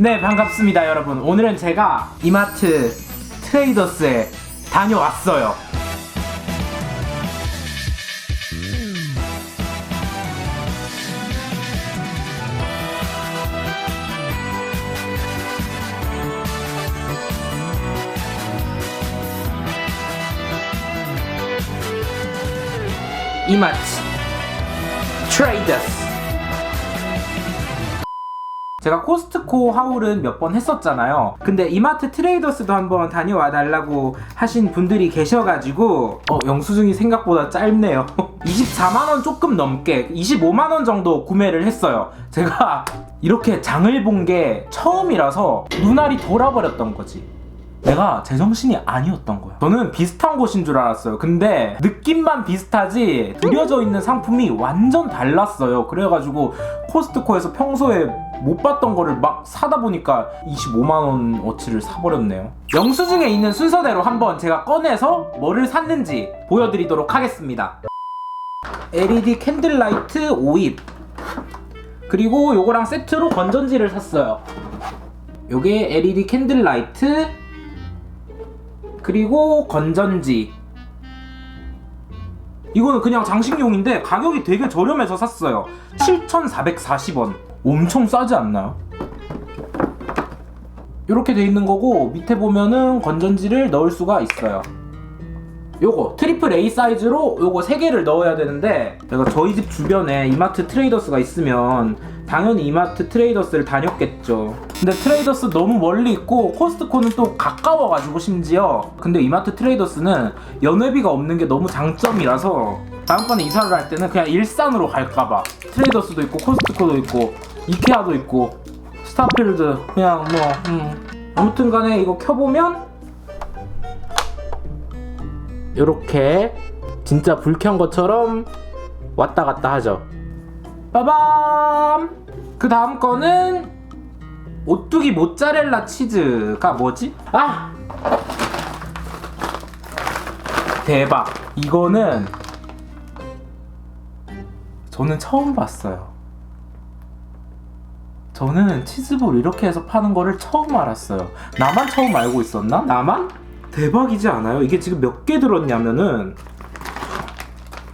네 반갑습니다 여러분. 오늘은 제가 이마트 트레이더스에 다녀왔어요. 이마트 트레이더스 제가 코스트코 하울은 몇 번 했었잖아요. 근데 이마트 트레이더스도 한번 다녀와 달라고 하신 분들이 계셔가지고 어, 영수증이 생각보다 짧네요. 24만 원 조금 넘게 25만 원 정도 구매를 했어요. 제가 이렇게 장을 본 게 처음이라서 눈알이 돌아버렸던 거지. 내가 제정신이 아니었던 거야. 저는 비슷한 곳인 줄 알았어요. 근데 느낌만 비슷하지 들여져 있는 상품이 완전 달랐어요. 그래가지고 코스트코에서 평소에 못 봤던 거를 막 사다 보니까 25만 원 어치를 사버렸네요. 영수증에 있는 순서대로 한번 제가 꺼내서 뭐를 샀는지 보여드리도록 하겠습니다. LED 캔들라이트 5입 그리고 요거랑 세트로 건전지를 샀어요. 요게 LED 캔들라이트 그리고 건전지 이거는 그냥 장식용인데 가격이 되게 저렴해서 샀어요. 7,440원. 엄청 싸지 않나요? 이렇게 돼 있는 거고 밑에 보면은 건전지를 넣을 수가 있어요 요거 트리플 A 사이즈로 요거 3개를 넣어야 되는데 내가 저희 집 주변에 이마트 트레이더스가 있으면 당연히 이마트 트레이더스를 다녔겠죠. 근데 트레이더스 너무 멀리 있고 코스트코는 또 가까워가지고 심지어. 근데 이마트 트레이더스는 연회비가 없는 게 너무 장점이라서 다음번에 이사를 할 때는 그냥 일산으로 갈까봐. 트레이더스도 있고 코스트코도 있고 이케아도 있고 스타필드 그냥 뭐 음. 아무튼 간에 이거 켜보면 이렇게 진짜 불 켠 것처럼 왔다 갔다 하죠. 빠밤! 그 다음 거는 오뚜기 모짜렐라 치즈가 뭐지? 아! 대박! 이거는 저는 처음 봤어요. 저는 치즈볼 이렇게 해서 파는 거를 처음 알았어요. 나만 처음 알고 있었나? 나만? 대박이지 않아요? 이게 지금 몇 개 들었냐면은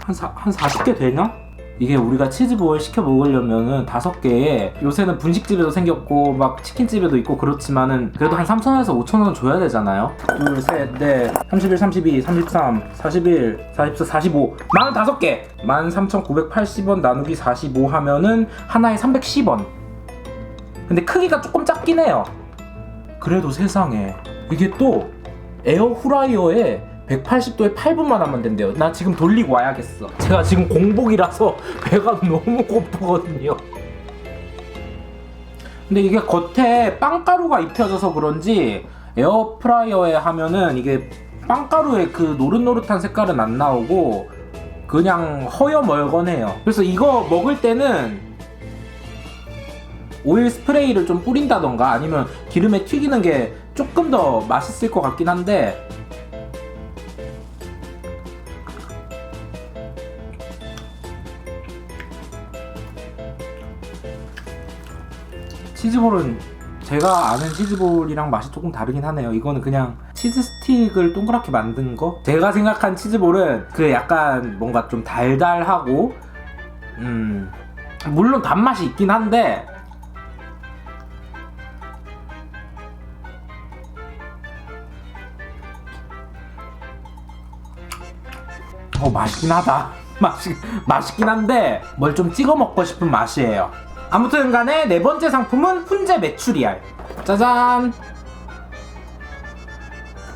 한, 사, 한 40개 되나? 이게 우리가 치즈볼 시켜 먹으려면은 다섯 개에 요새는 분식집에도 생겼고 막 치킨집에도 있고 그렇지만은 그래도 한 3,000원에서 5,000원 줘야 되잖아요. 둘, 셋, 넷, 31, 32, 33, 41, 44, 45. 45개! 13,980원 나누기 45 하면은 하나에 310원. 근데 크기가 조금 작긴 해요. 그래도 세상에 이게 또 에어 후라이어에 180도에 8분만 하면 된대요. 나 지금 돌리고 와야겠어. 제가 지금 공복이라서 배가 너무 고프거든요. 근데 이게 겉에 빵가루가 입혀져서 그런지 에어프라이어에 하면은 이게 빵가루의 그 노릇노릇한 색깔은 안 나오고 그냥 허여멀건해요. 그래서 이거 먹을 때는 오일 스프레이를 좀 뿌린다던가 아니면 기름에 튀기는 게 조금 더 맛있을 것 같긴 한데 치즈볼은 제가 아는 치즈볼이랑 맛이 조금 다르긴 하네요. 이거는 그냥 치즈 스틱을 동그랗게 만든 거. 제가 생각한 치즈볼은 그 약간 뭔가 좀 달달하고 음 물론 단맛이 있긴 한데 어 맛있긴 하다. 맛있 맛있긴 한데 뭘 좀 찍어 먹고 싶은 맛이에요. 아무튼 간에 네 번째 상품은 훈제 메추리알. 짜잔.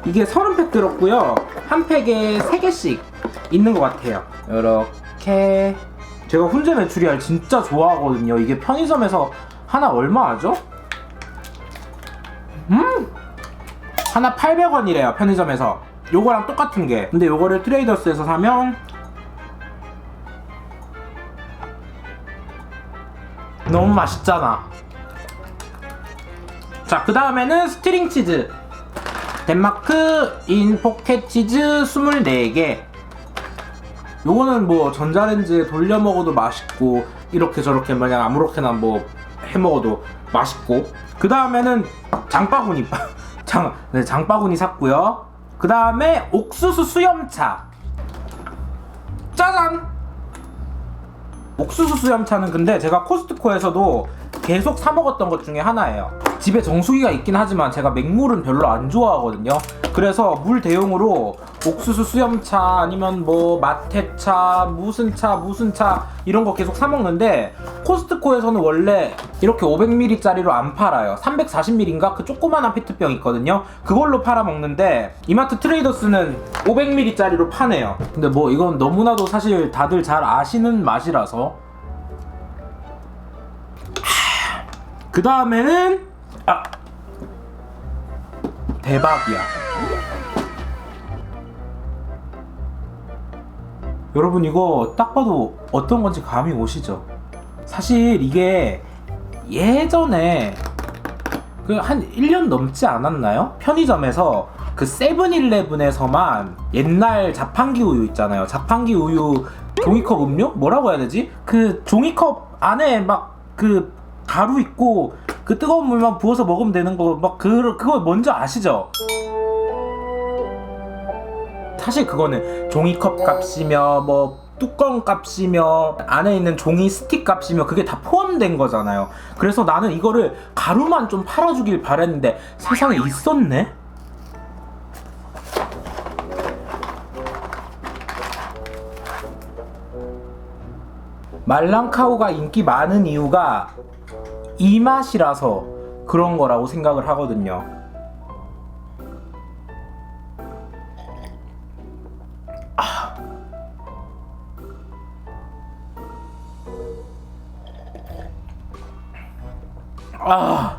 이게 30팩 들었고요. 한 팩에 3개씩 있는 것 같아요. 이렇게 제가 훈제 메추리알 진짜 좋아하거든요. 이게 편의점에서 하나 얼마 하죠? 음! 하나 800원이래요, 편의점에서. 요거랑 똑같은 게. 근데 요거를 트레이더스에서 사면 너무 맛있잖아. 자, 그 다음에는 스트링 치즈. 덴마크 인 포켓 치즈 24개. 요거는 뭐 전자레인지에 돌려 먹어도 맛있고 이렇게 저렇게 마냥 아무렇게나 뭐 해 먹어도 맛있고 그 다음에는 장바구니 장, 네, 장바구니 샀고요 그 다음에 옥수수 수염차. 짜잔! 옥수수 수염차는 근데 제가 코스트코에서도 계속 사 먹었던 것 중에 하나예요. 집에 정수기가 있긴 하지만 제가 맹물은 별로 안 좋아하거든요. 그래서 물 대용으로 옥수수 수염차 아니면 뭐 마테차 무슨 차 무슨 차 이런 거 계속 사 먹는데 코스트코에서는 원래 이렇게 500ml짜리로 안 팔아요. 340ml인가 그 조그만한 페트병 있거든요. 그걸로 팔아 먹는데 이마트 트레이더스는 500ml짜리로 파네요. 근데 뭐 이건 너무나도 사실 다들 잘 아시는 맛이라서 그 다음에는 아 대박이야. 여러분 이거 딱 봐도 어떤 건지 감이 오시죠? 사실 이게 예전에 그 한 1년 넘지 않았나요? 편의점에서 그 세븐일레븐에서만 옛날 자판기 우유 있잖아요. 자판기 우유 종이컵 음료? 뭐라고 해야 되지? 그 종이컵 안에 막 그 가루 있고 그 뜨거운 물만 부어서 먹으면 되는 거 막 그, 그거 뭔지 아시죠? 사실 그거는 종이컵 값이며 뭐 뚜껑 값이며 안에 있는 종이 스틱 값이며 그게 다 포함된 거잖아요. 그래서 나는 이거를 가루만 좀 팔아주길 바랬는데 세상에 있었네? 말랑카우가 인기 많은 이유가 이 맛이라서 그런 거라고 생각을 하거든요. 아.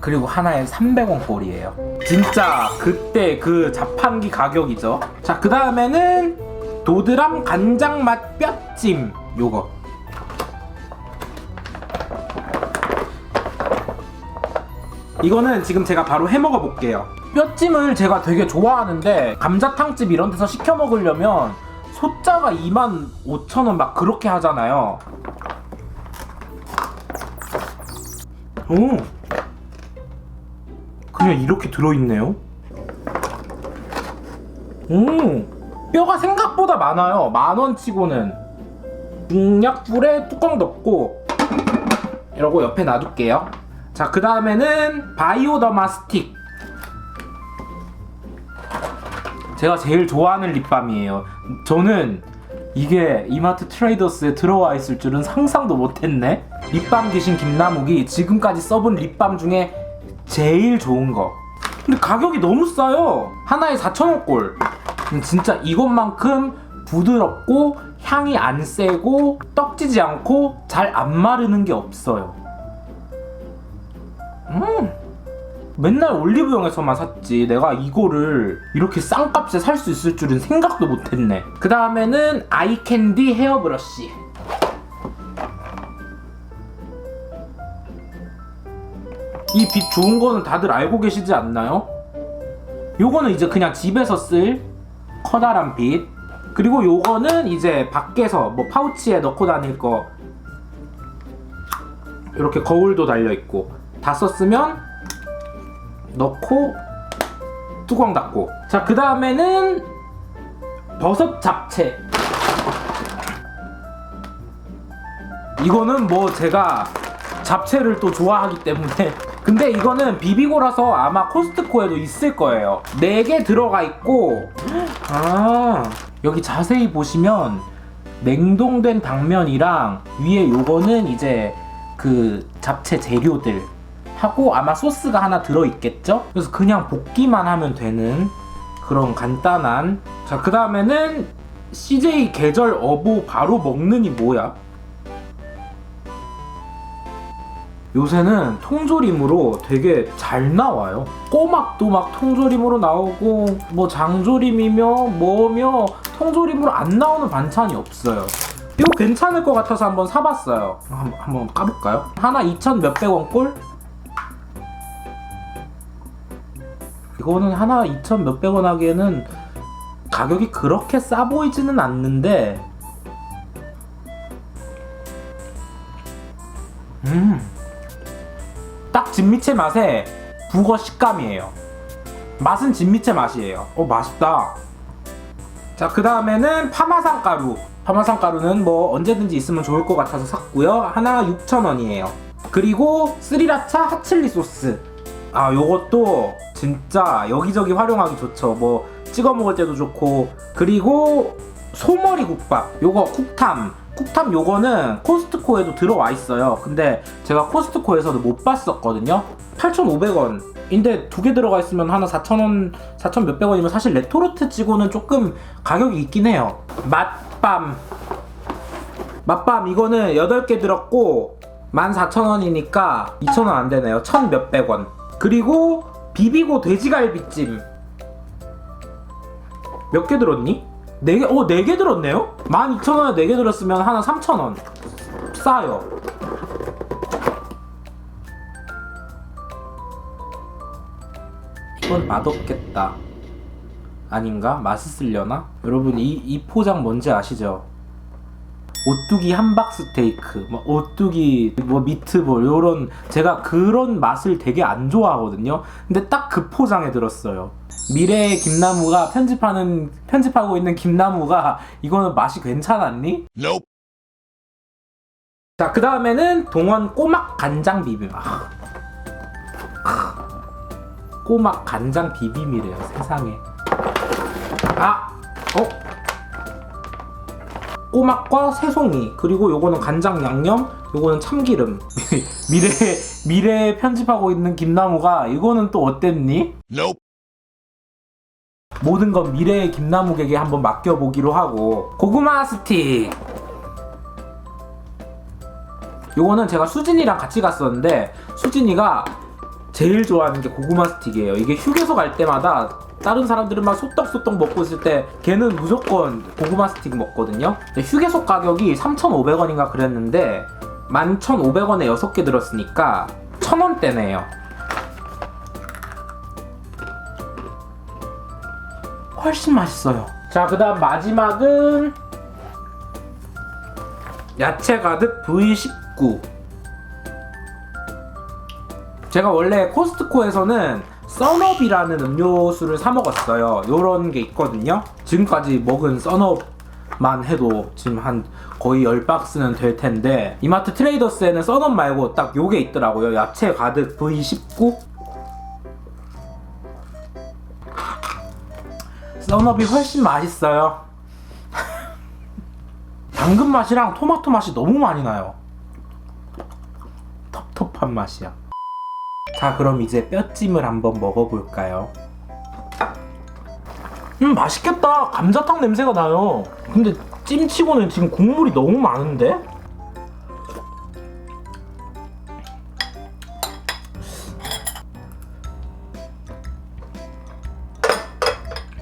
그리고 하나에 300원 꼴이에요. 진짜 그때 그 자판기 가격이죠. 자 그 다음에는 도드람 간장 맛 뼈찜 요거 이거는 지금 제가 바로 해 먹어 볼게요 뼈찜을 제가 되게 좋아하는데 감자탕집 이런 데서 시켜 먹으려면 소자가 2만 5천 원막 그렇게 하잖아요 오. 그냥 이렇게 들어있네요. 오. 뼈가 생각보다 많아요. 만 원 치고는. 육약불에 뚜껑 덮고 이러고 옆에 놔둘게요. 자, 그 다음에는 바이오더마 스틱. 제가 제일 좋아하는 립밤이에요. 저는 이게 이마트 트레이더스에 들어와 있을 줄은 상상도 못했네. 립밤 귀신 김나묵이 지금까지 써본 립밤 중에 제일 좋은 거. 근데 가격이 너무 싸요. 하나에 4,000원꼴. 음, 진짜 이것만큼 부드럽고 향이 안 세고 떡지지 않고 잘 안 마르는 게 없어요. 음. 맨날 올리브영에서만 샀지. 내가 이거를 이렇게 싼 값에 살 수 있을 줄은 생각도 못했네. 그 다음에는 아이캔디 헤어 브러쉬. 이 빛 좋은 거는 다들 알고 계시지 않나요? 요거는 이제 그냥 집에서 쓸 커다란 빛. 그리고 요거는 이제 밖에서 뭐 파우치에 넣고 다닐 거. 이렇게 거울도 달려 있고 다 썼으면 넣고 뚜껑 닫고. 자 그 다음에는 버섯 잡채. 이거는 뭐 제가 잡채를 또 좋아하기 때문에. 근데 이거는 비비고라서 아마 코스트코에도 있을 거예요. 4개 들어가 있고. 아 여기 자세히 보시면 냉동된 당면이랑 위에 요거는 이제 그 잡채 재료들 하고 아마 소스가 하나 들어있겠죠? 그래서 그냥 볶기만 하면 되는 그런 간단한 자 그 다음에는 CJ 계절 어보 바로 먹는이 뭐야? 요새는 통조림으로 되게 잘 나와요. 꼬막도 막 통조림으로 나오고 뭐 장조림이며 뭐며 통조림으로 안 나오는 반찬이 없어요. 이거 괜찮을 것 같아서 한번 사봤어요. 한번, 한번 까볼까요? 하나 2천 몇백 원 꼴? 이거는 하나 2천 몇백 원 하기에는 가격이 그렇게 싸 보이지는 않는데. 음딱 진미채 맛에 북어 식감이에요. 맛은 진미채 맛이에요. 어 맛있다. 자 그 다음에는 파마산 가루. 파마산 가루는 뭐 언제든지 있으면 좋을 것 같아서 샀고요. 하나 6,000원이에요. 그리고 스리라차 핫칠리 소스 아 요것도 진짜 여기저기 활용하기 좋죠. 뭐 찍어 먹을 때도 좋고. 그리고 소머리 국밥 요거 쿡탐. 쿡탐 요거는 코스트코에도 들어와 있어요. 근데 제가 코스트코에서도 못 봤었거든요. 8,500원. 인데 두 개 들어가 있으면 하나 4,000원 4,000 몇백 원이면 사실 레토르트 치고는 조금 가격이 있긴 해요. 맛밤. 맛밤 이거는 8개 들었고 14,000원이니까 2,000원 안 되네요. 1,000 몇백 원 그리고 비비고 돼지갈비찜 몇 개 들었니? 4개? 어, 4개 들었네요? 12,000원에 4개 들었으면 하나 3,000원 싸요 이건 맛없겠다 아닌가? 맛있으려나? 여러분 이, 이 포장 뭔지 아시죠? 오뚜기 함박 스테이크, 뭐 오뚜기 뭐 미트볼 요런 제가 그런 맛을 되게 안 좋아하거든요. 근데 딱 그 포장에 들었어요. 미래의 김나무가 편집하는 편집하고 있는 김나무가 이거는 맛이 괜찮았니? Nope. 자, 그 다음에는 동원 꼬막 간장 비빔. 아. 아. 꼬막 간장 비빔이래요, 세상에. 아, 어? 꼬막과 새송이 그리고 요거는 간장 양념, 요거는 참기름. 미래 미래 편집하고 있는 김나무가 이거는 또 어땠니? Nope. 모든 건 미래의 김나무에게 한번 맡겨보기로 하고 고구마 스틱 요거는 제가 수진이랑 같이 갔었는데 수진이가 제일 좋아하는 게 고구마 스틱이에요 이게 휴게소 갈 때마다 다른 사람들은 막 소떡소떡 먹고 있을 때 걔는 무조건 고구마 스틱 먹거든요 휴게소 가격이 3,500원인가 그랬는데 11,500원에 6개 들었으니까 1,000원대네요 훨씬 맛있어요. 자, 그 다음 마지막은 야채 가득 V19. 제가 원래 코스트코에서는 써너비라는 음료수를 사 먹었어요. 요런 게 있거든요. 지금까지 먹은 써너만 해도 지금 한 거의 10박스는 될 텐데 이마트 트레이더스에는 써너 말고 딱 요게 있더라고요. 야채 가득 V19. 써너비 훨씬 맛있어요. 당근 맛이랑 토마토 맛이 너무 많이 나요. 텁텁한 맛이야. 자, 그럼 이제 뼈찜을 한번 먹어볼까요? 음, 맛있겠다. 감자탕 냄새가 나요. 근데 찜치고는 지금 국물이 너무 많은데?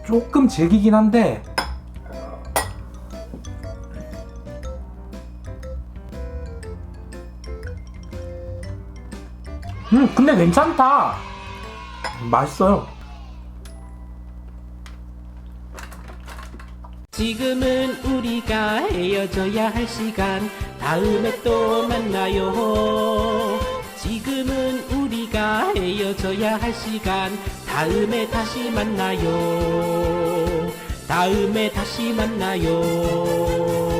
조금 질기긴 한데 괜찮다. 맛있어요. 지금은 우리가 헤어져야 할 시간. 다음에 또 만나요. 지금은 우리가 헤어져야 할 시간. 다음에 다시 만나요. 다음에 다시 만나요